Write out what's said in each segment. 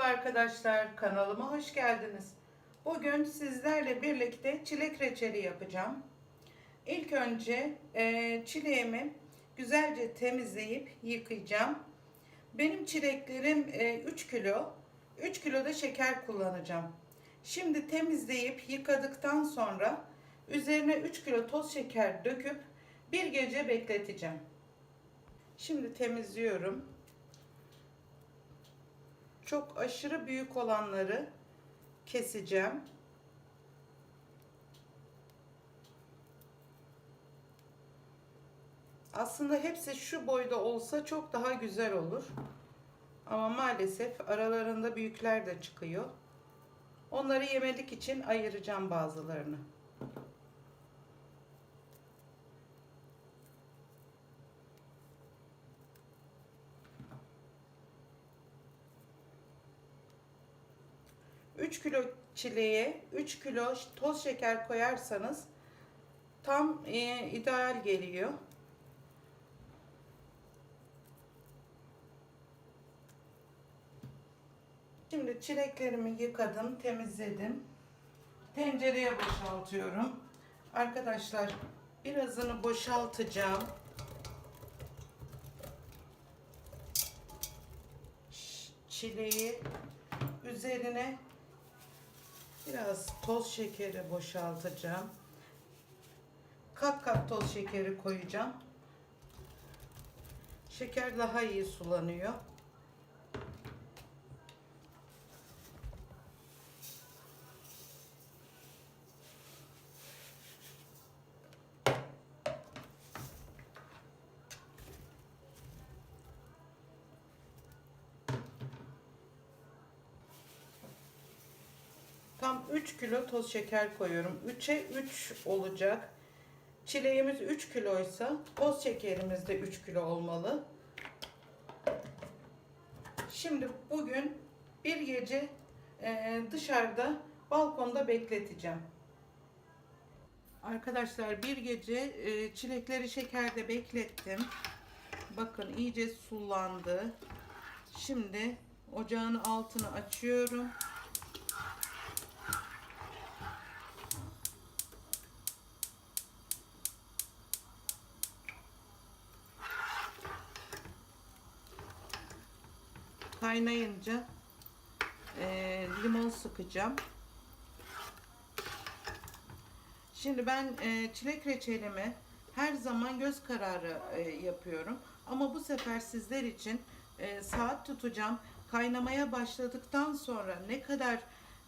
arkadaşlar, kanalıma hoş geldiniz. Bugün sizlerle birlikte çilek reçeli yapacağım. İlk önce e, çileğimi güzelce temizleyip yıkayacağım. Benim çileklerim e, 3 kilo, 3 kilo da şeker kullanacağım. Şimdi temizleyip yıkadıktan sonra üzerine 3 kilo toz şeker döküp bir gece bekleteceğim. Şimdi temizliyorum. Çok aşırı büyük olanları keseceğim. Aslında hepsi şu boyda olsa çok daha güzel olur. Ama maalesef aralarında büyükler de çıkıyor. Onları yemelik için ayıracağım bazılarını. Üç kilo çileğe 3 kilo toz şeker koyarsanız tam e, ideal geliyor. Şimdi çileklerimi yıkadım, temizledim. Tencereye boşaltıyorum. Arkadaşlar birazını boşaltacağım. Çileği üzerine biraz toz şekeri boşaltacağım. Kat kat toz şekeri koyacağım. Şeker daha iyi sulanıyor. Tam 3 kilo toz şeker koyuyorum. 3'e 3 olacak. Çileğimiz 3 kiloysa toz şekerimiz de 3 kilo olmalı. Şimdi bugün bir gece e, dışarıda balkonda bekleteceğim. Arkadaşlar bir gece e, çilekleri şekerde beklettim. Bakın iyice sulandı. Şimdi ocağın altını açıyorum. Kaynayınca e, limon sıkacağım. Şimdi ben e, çilek reçelimi her zaman göz kararı e, yapıyorum. Ama bu sefer sizler için e, saat tutacağım. Kaynamaya başladıktan sonra ne kadar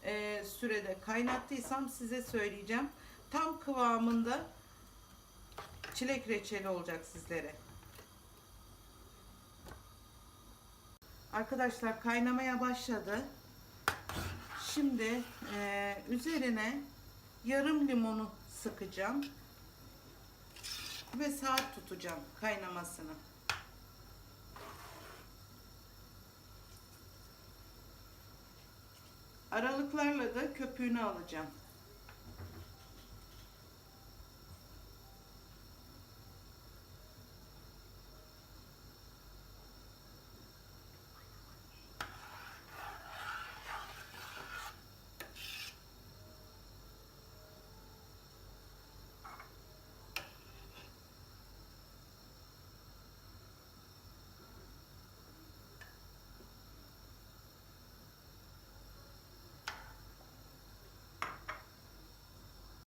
e, sürede kaynattıysam size söyleyeceğim. Tam kıvamında çilek reçeli olacak sizlere. Arkadaşlar kaynamaya başladı. Şimdi e, üzerine yarım limonu sıkacağım. Ve saat tutacağım kaynamasını. Aralıklarla da köpüğünü alacağım.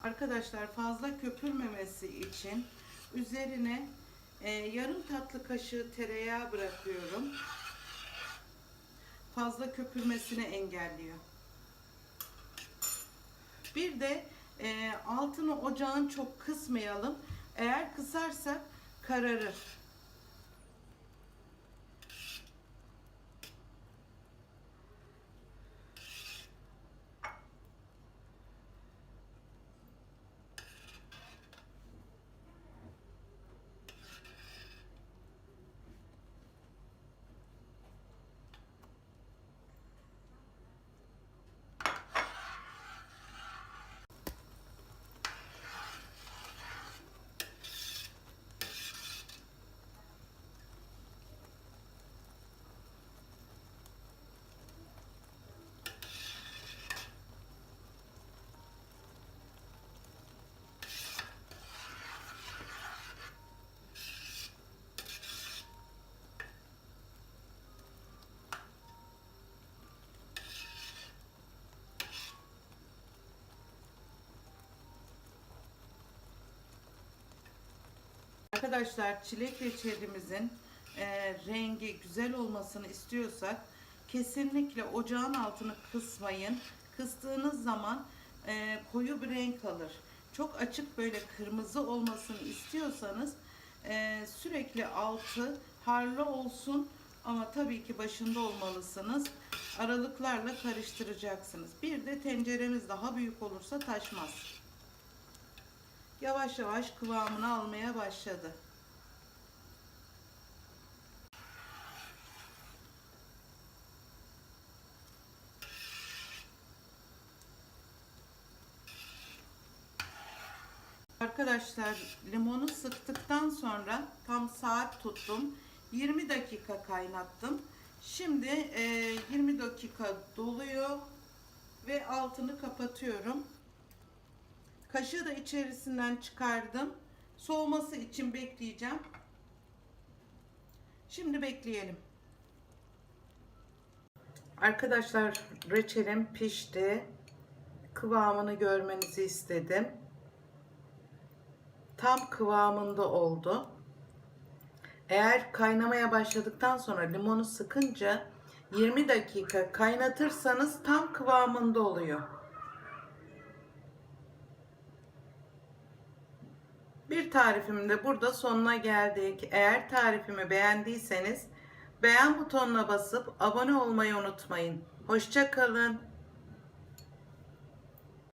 Arkadaşlar fazla köpürmemesi için üzerine e, yarım tatlı kaşığı tereyağı bırakıyorum. Fazla köpürmesini engelliyor. Bir de e, altını ocağın çok kısmayalım. Eğer kısarsak kararır. Arkadaşlar çilek reçelimizin e, rengi güzel olmasını istiyorsak kesinlikle ocağın altını kısmayın. Kıstığınız zaman e, koyu bir renk alır. Çok açık böyle kırmızı olmasını istiyorsanız e, sürekli altı harlı olsun ama tabii ki başında olmalısınız. Aralıklarla karıştıracaksınız. Bir de tenceremiz daha büyük olursa taşmaz. Yavaş yavaş kıvamını almaya başladı. Arkadaşlar limonu sıktıktan sonra tam saat tuttum. 20 dakika kaynattım. Şimdi e, 20 dakika doluyor ve altını kapatıyorum. Kaşığı da içerisinden çıkardım. Soğuması için bekleyeceğim. Şimdi bekleyelim. Arkadaşlar reçelim pişti. Kıvamını görmenizi istedim. Tam kıvamında oldu. Eğer kaynamaya başladıktan sonra limonu sıkınca 20 dakika kaynatırsanız tam kıvamında oluyor. Bir tarifimin de burada sonuna geldik. Eğer tarifimi beğendiyseniz beğen butonuna basıp abone olmayı unutmayın. Hoşça kalın.